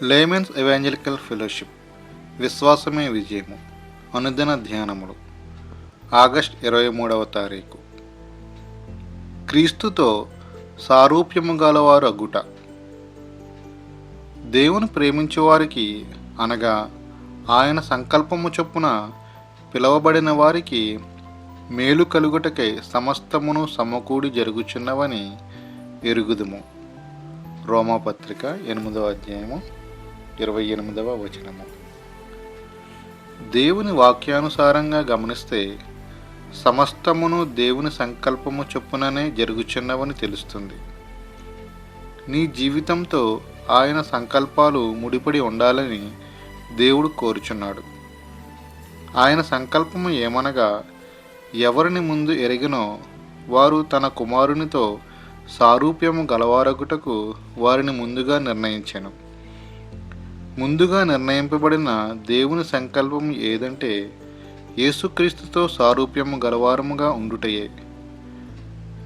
Laymen's evangelical fellowship విశ్వాసమే విజయము అనుదిన ధ్యానములు August ఇరవై మూడవ తారీఖు క్రీస్తుతో సారూప్యము గలవారు అగుట దేవుని ప్రేమించేవారికి అనగా ఆయన సంకల్పము చొప్పున పిలువబడిన వారికి మేలు కలుగుటకై సమస్తమును సమకూడి జరుగుచున్నవని ఎరుగుదుము రోమాపత్రిక ఎనిమిదవ అధ్యాయము ఇరవై ఎనిమిదవ వచనము. దేవుని వాక్యానుసారంగా గమనిస్తే సమస్తమును దేవుని సంకల్పము చొప్పుననే జరుగుచున్నవని తెలుస్తుంది. నీ జీవితంతో ఆయన సంకల్పాలు ముడిపడి ఉండాలని దేవుడు కోరుచున్నాడు. ఆయన సంకల్పము ఏమనగా ఎవరిని ముందు ఎరిగినో వారు తన కుమారునితో సారూప్యము గలవారగుటకు వారిని ముందుగా నిర్ణయించాను. ముందుగా నిర్ణయింపబడిన దేవుని సంకల్పం ఏదంటే యేసుక్రీస్తుతో సారూప్యము గలవారముగా ఉండుటయే.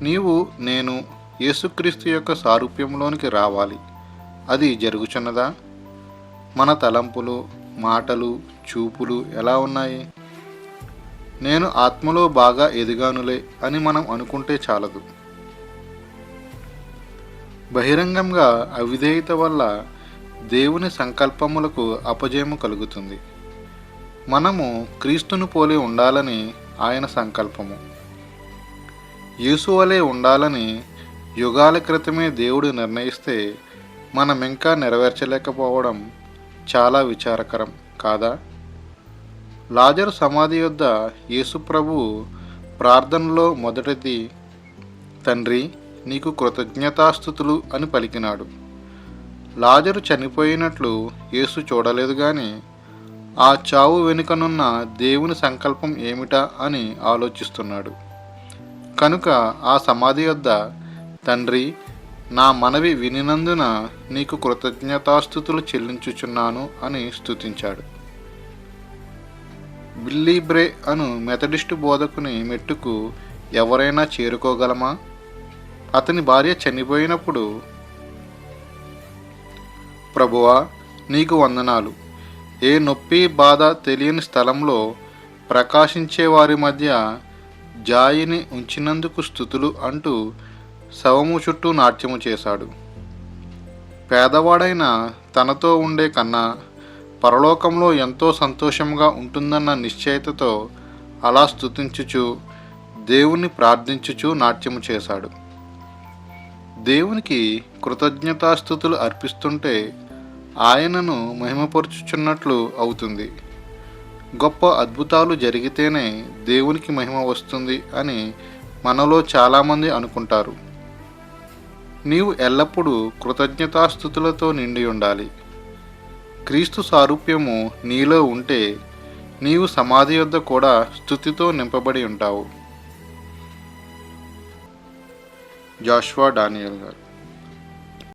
నీవు నేను యేసుక్రీస్తు యొక్క సారూప్యంలోనికి రావాలి. అది జరుగుచున్నదా? మన తలంపులు మాటలు చూపులు ఎలా ఉన్నాయి? నేను ఆత్మలో బాగా ఎదిగానులే అని మనం అనుకుంటే చాలదు. బహిరంగంగా అవిధేయత వల్ల దేవుని సంకల్పములకు అపజయము కలుగుతుంది. మనము క్రీస్తును పోలి ఉండాలని ఆయన సంకల్పము. యేసు వలె ఉండాలని యుగాల క్రితమే దేవుడు నిర్ణయిస్తే మనం ఇంకా నెరవేర్చలేకపోవడం చాలా విచారకరం కాదా? లాజరు సమాధి యొద్ద యేసుప్రభు ప్రార్థనలో మొదటిది తండ్రి నీకు కృతజ్ఞతాస్థుతులు అని పలికినాడు. లాజరు చనిపోయినట్లు యేసు చూడలేదు కానీ ఆ చావు వెనుకనున్న దేవుని సంకల్పం ఏమిటా అని ఆలోచిస్తున్నాడు. కనుక ఆ సమాధి వద్ద తండ్రి నా మనవి వినినందున నీకు కృతజ్ఞతాస్థుతులు చెల్లించుచున్నాను అని స్తుతించాడు. బిల్లీ బ్రే అను మెథడిస్టు బోధకుని మెట్టుకు ఎవరైనా చేరుకోగలమా? అతని భార్య చనిపోయినప్పుడు ప్రభువా నీకు వందనాలు. ఏ నొప్పి బాధ తెలియని స్థలంలో ప్రకాశించే వారి మధ్య జాయిని ఉంచినందుకు స్థుతులు అంటూ శవము చుట్టూ నాట్యము చేశాడు. పేదవాడైన తనతో ఉండే కన్నా పరలోకంలో ఎంతో సంతోషంగా ఉంటుందన్న నిశ్చయితతో అలా స్థుతించుచు దేవుని ప్రార్థించుచు నాట్యము చేశాడు. దేవునికి కృతజ్ఞతాస్థుతులు అర్పిస్తుంటే ఆయనను మహిమపరుచుచున్నట్లు అవుతుంది. గొప్ప అద్భుతాలు జరిగితేనే దేవునికి మహిమ వస్తుంది అని మనలో చాలామంది అనుకుంటారు. నీవు ఎల్లప్పుడూ కృతజ్ఞతాస్థుతులతో నిండి ఉండాలి. క్రీస్తు సారూప్యము నీలో ఉంటే నీవు సమాధి యొద్ద కూడా స్థుతితో నింపబడి ఉంటావు. జాష్వా డానియల్ గారు.